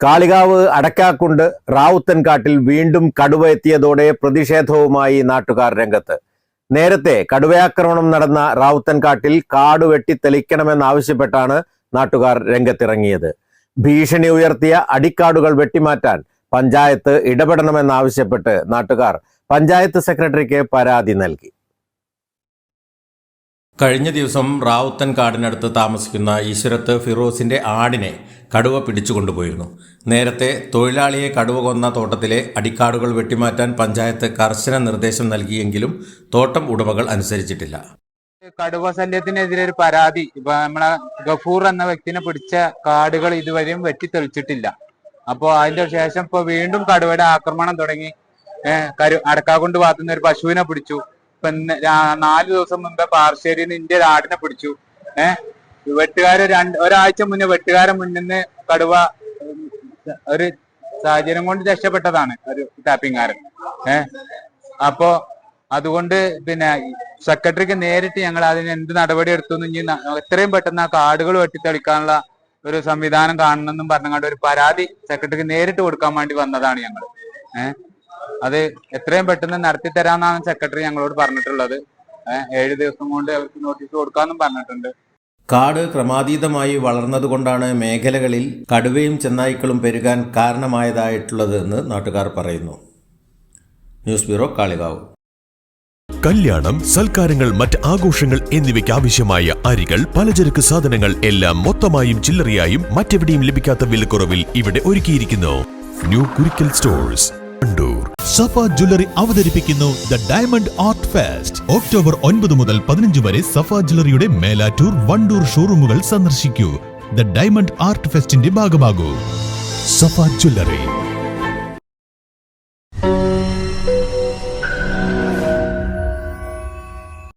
കാളികാവ് അടക്കാക്കുണ്ട് റാവുത്തൻകാട്ടിൽ വീണ്ടും കടുവ എത്തിയതോടെ പ്രതിഷേധവുമായി നാട്ടുകാർ രംഗത്ത്. നേരത്തെ കടുവയാക്രമണം നടന്ന റാവുത്തൻകാട്ടിൽ കാട് വെട്ടിത്തെളിക്കണമെന്നാവശ്യപ്പെട്ടാണ് നാട്ടുകാർ രംഗത്തിറങ്ങിയത്. ഭീഷണി ഉയർത്തിയ അടിക്കാടുകൾ വെട്ടിമാറ്റാൻ പഞ്ചായത്ത് ഇടപെടണമെന്നാവശ്യപ്പെട്ട് നാട്ടുകാർ പഞ്ചായത്ത് സെക്രട്ടറിക്ക് പരാതി നൽകി. കഴിഞ്ഞ ദിവസം റാവുത്തൻ കാടിനടുത്ത് താമസിക്കുന്ന ഈശ്വരത്ത് ഫിറോസിന്റെ ആടിനെ കടുവ പിടിച്ചു കൊണ്ടുപോയിരുന്നു. നേരത്തെ തൊഴിലാളിയെ കടുവ കൊന്ന തോട്ടത്തിലെ അടിക്കാടുകൾ വെട്ടിമാറ്റാൻ പഞ്ചായത്ത് കർശന നിർദ്ദേശം നൽകിയെങ്കിലും തോട്ടം ഉടമകൾ അനുസരിച്ചിട്ടില്ല. കടുവ ശല്യത്തിനെതിരെ ഒരു പരാതി. ഇപ്പൊ നമ്മളെ ഗഫൂർ എന്ന വ്യക്തിനെ പിടിച്ച കാടുകൾ ഇതുവരെയും വെട്ടിത്തെളിച്ചിട്ടില്ല. അപ്പോ അതിന്റെ ശേഷം ഇപ്പൊ വീണ്ടും കടുവയുടെ ആക്രമണം തുടങ്ങി. അടക്കാകൊണ്ട് ഭാഗത്തുനിന്ന് ഒരു പശുവിനെ പിടിച്ചു. ഇപ്പൊ നാല് ദിവസം മുമ്പേ പാർശ്ശേരിയിൽ നിന്ന് ഇന്ത്യ ആടിനെ പിടിച്ചു. ഏഹ് വെട്ടുകാരെ രണ്ട് ഒരാഴ്ച മുന്നേ വെട്ടുകാരെ മുന്നിൽ നിന്ന് കടുവ ഒരു സാഹചര്യം കൊണ്ട് രക്ഷപ്പെട്ടതാണ് ഒരു ടാപ്പിംഗുകാരൻ. ഏഹ് അപ്പോ അതുകൊണ്ട് പിന്നെ സെക്രട്ടറിക്ക് നേരിട്ട് ഞങ്ങൾ അതിന് എന്ത് നടപടി എടുത്തു എത്രയും പെട്ടെന്ന് ആ കാർഡുകൾ വെട്ടിത്തെളിക്കാനുള്ള ഒരു സംവിധാനം കാണണമെന്നും പറഞ്ഞുകൊണ്ട് ഒരു പരാതി സെക്രട്ടറിക്ക് നേരിട്ട് കൊടുക്കാൻ വേണ്ടി വന്നതാണ് ഞങ്ങൾ. ഏഹ് അത് എത്രയും പെട്ടെന്ന് നടത്തി തരാമെന്നാണ് സെക്രട്ടറി ഞങ്ങളോട് പറഞ്ഞിട്ടുള്ളത്. ഏഴ് ദിവസം കൊണ്ട് അവർക്ക് നോട്ടീസ് കൊടുക്കാമെന്നും പറഞ്ഞിട്ടുണ്ട്. കാട് ക്രമാതീതമായി വളർന്നതുകൊണ്ടാണ് മേഖലകളിൽ കടുവയും ചെന്നായ്ക്കളും പെരുകാൻ കാരണമായതായിട്ടുള്ളതെന്ന് നാട്ടുകാർ പറയുന്നു. News bureau Kalikavu. കല്യാണം സൽക്കാരങ്ങൾ മറ്റ് ആഘോഷങ്ങൾ എന്നിവയ്ക്ക് ആവശ്യമായ അരികൾ പലചരക്ക് സാധനങ്ങൾ എല്ലാം മൊത്തമായും ചില്ലറയായും മറ്റെവിടെയും ലഭിക്കാത്ത വിലക്കുറവിൽ ഇവിടെ ഒരുക്കിയിരിക്കുന്നു. New Kurikkal stores Wandoor Safa jewellery അവതരിപ്പിക്കുന്നു the diamond art fest. October ഒൻപത് മുതൽ പതിനഞ്ച് വരെ സഫ ജ്വല്ലറിയുടെ മേലാറ്റൂർ വണ്ടൂർ ഷോറൂമുകൾ സന്ദർശിക്കൂ. ദ ഡയമണ്ട് ആർട്ട് ഫെസ്റ്റിന്റെ ഭാഗമാകൂ. സഫ ജ്വല്ലറി.